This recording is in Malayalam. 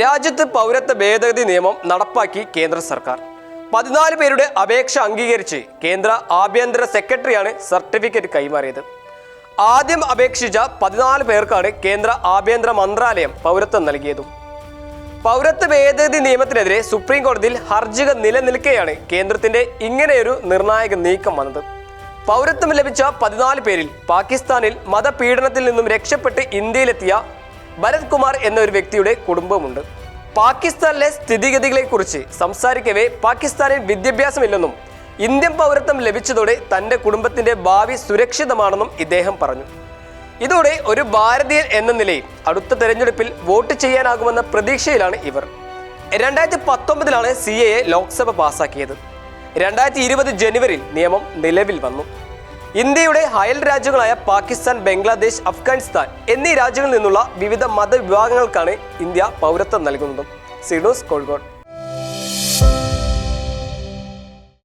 രാജ്യത്ത് പൗരത്വ ഭേദഗതി നിയമം നടപ്പാക്കി കേന്ദ്ര സർക്കാർ. പതിനാല് പേരുടെ അപേക്ഷ അംഗീകരിച്ച് കേന്ദ്ര ആഭ്യന്തര സെക്രട്ടറിയാണ് സർട്ടിഫിക്കറ്റ് കൈമാറിയത്. ആദ്യം അപേക്ഷിച്ച പതിനാല് പേർക്കാണ് കേന്ദ്ര ആഭ്യന്തര മന്ത്രാലയം പൗരത്വം നൽകിയതും. പൗരത്വ ഭേദഗതി നിയമത്തിനെതിരെ സുപ്രീം കോടതിയിൽ ഹർജികൾ നിലനിൽക്കെയാണ് കേന്ദ്രത്തിന്റെ ഇങ്ങനെയൊരു നിർണായക നീക്കം വന്നത്. പൗരത്വം ലഭിച്ച പതിനാല് പേരിൽ പാകിസ്ഥാനിൽ മതപീഡനത്തിൽ നിന്നും രക്ഷപ്പെട്ട് ഇന്ത്യയിലെത്തിയ ഭരത് കുമാർ എന്ന ഒരു വ്യക്തിയുടെ കുടുംബമുണ്ട്. പാകിസ്ഥാനിലെ സ്ഥിതിഗതികളെക്കുറിച്ച് സംസാരിക്കവേ പാകിസ്ഥാനിൽ വിദ്യാഭ്യാസമില്ലെന്നും ഇന്ത്യൻ പൗരത്വം ലഭിച്ചതോടെ തന്റെ കുടുംബത്തിന്റെ ഭാവി സുരക്ഷിതമാണെന്നും ഇദ്ദേഹം പറഞ്ഞു. ഇതോടെ ഒരു ഭാരതീയൻ എന്ന നിലയിൽ അടുത്ത തെരഞ്ഞെടുപ്പിൽ വോട്ട് ചെയ്യാനാകുമെന്ന പ്രതീക്ഷയിലാണ് ഇവർ. രണ്ടായിരത്തി പത്തൊമ്പതിലാണ് സി എ ലോക്സഭ പാസാക്കിയത്. രണ്ടായിരത്തി ഇരുപത് ജനുവരിയിൽ നിയമം നിലവിൽ വന്നു. ഇന്ത്യയുടെ അയൽ രാജ്യങ്ങളായ പാകിസ്ഥാൻ ബംഗ്ലാദേശ് അഫ്ഗാനിസ്ഥാൻ എന്നീ രാജ്യങ്ങളിൽ നിന്നുള്ള വിവിധ മതവിഭാഗങ്ങൾക്കാണ് ഇന്ത്യ പൗരത്വം നൽകുന്നത്. സിഡോസ് കോഴിക്കോട്.